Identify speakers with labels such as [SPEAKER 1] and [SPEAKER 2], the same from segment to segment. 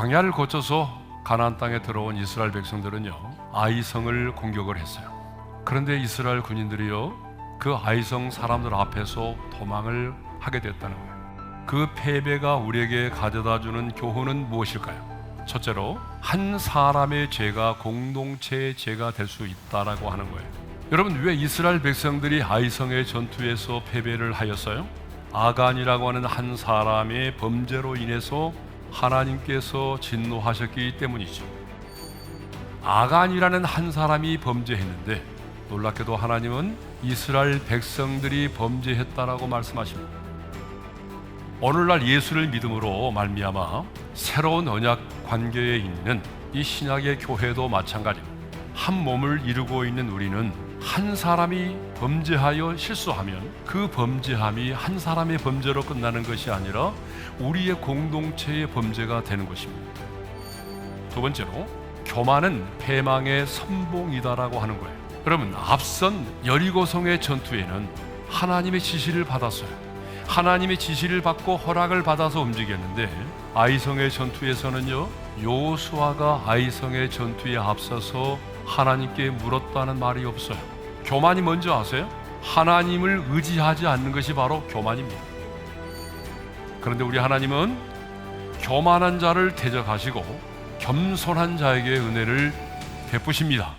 [SPEAKER 1] 광야를 거쳐서 가나안 땅에 들어온 이스라엘 백성들은요 아이성을 공격을 했어요. 그런데 이스라엘 군인들이요 그 아이성 사람들 앞에서 도망을 하게 됐다는 거예요. 그 패배가 우리에게 가져다 주는 교훈은 무엇일까요? 첫째로 한 사람의 죄가 공동체의 죄가 될 수 있다라고 하는 거예요. 여러분 왜 이스라엘 백성들이 아이성의 전투에서 패배를 하였어요? 아간이라고 하는 한 사람의 범죄로 인해서 하나님께서 진노하셨기 때문이죠. 아간이라는 한 사람이 범죄했는데 놀랍게도 하나님은 이스라엘 백성들이 범죄했다라고 말씀하십니다. 오늘날 예수를 믿음으로 말미암아 새로운 언약 관계에 있는 이 신약의 교회도 마찬가지입니다. 한 몸을 이루고 있는 우리는 한 사람이 범죄하여 실수하면 그 범죄함이 한 사람의 범죄로 끝나는 것이 아니라 우리의 공동체의 범죄가 되는 것입니다. 두 번째로 교만은 패망의 선봉이다라고 하는 거예요. 여러분 앞선 여리고성의 전투에는 하나님의 지시를 받았어요. 하나님의 지시를 받고 허락을 받아서 움직였는데 아이성의 전투에서는요 요수아가 아이성의 전투에 앞서서 하나님께 물었다는 말이 없어요. 교만이 뭔지 아세요? 하나님을 의지하지 않는 것이 바로 교만입니다. 그런데 우리 하나님은 교만한 자를 대적하시고 겸손한 자에게 은혜를 베푸십니다.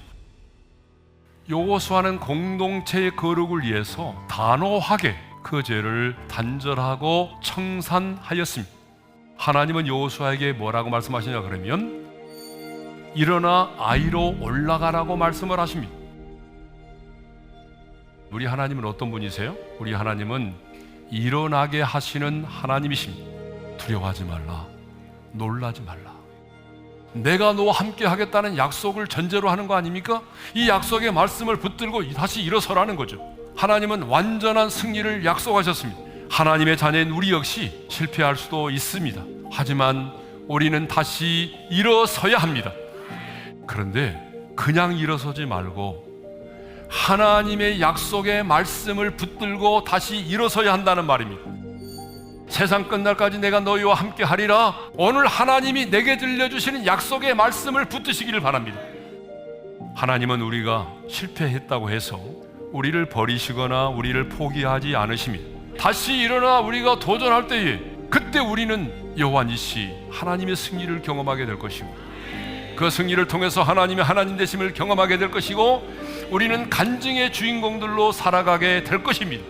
[SPEAKER 1] 요호수아는 공동체의 거룩을 위해서 단호하게 그 죄를 단절하고 청산하였습니다. 하나님은 여호수아에게 뭐라고 말씀하시냐 그러면 일어나 아이로 올라가라고 말씀을 하십니다. 우리 하나님은 어떤 분이세요? 우리 하나님은 일어나게 하시는 하나님이십니다. 두려워하지 말라. 놀라지 말라. 내가 너와 함께 하겠다는 약속을 전제로 하는 거 아닙니까? 이 약속의 말씀을 붙들고 다시 일어서라는 거죠. 하나님은 완전한 승리를 약속하셨습니다. 하나님의 자녀인 우리 역시 실패할 수도 있습니다. 하지만 우리는 다시 일어서야 합니다. 그런데 그냥 일어서지 말고 하나님의 약속의 말씀을 붙들고 다시 일어서야 한다는 말입니다. 세상 끝날까지 내가 너희와 함께 하리라. 오늘 하나님이 내게 들려주시는 약속의 말씀을 붙드시기를 바랍니다. 하나님은 우리가 실패했다고 해서 우리를 버리시거나 우리를 포기하지 않으십니다. 다시 일어나 우리가 도전할 때에 그때 우리는 여호와 니시 하나님의 승리를 경험하게 될 것이고 그 승리를 통해서 하나님의 하나님 되심을 경험하게 될 것이고 우리는 간증의 주인공들로 살아가게 될 것입니다.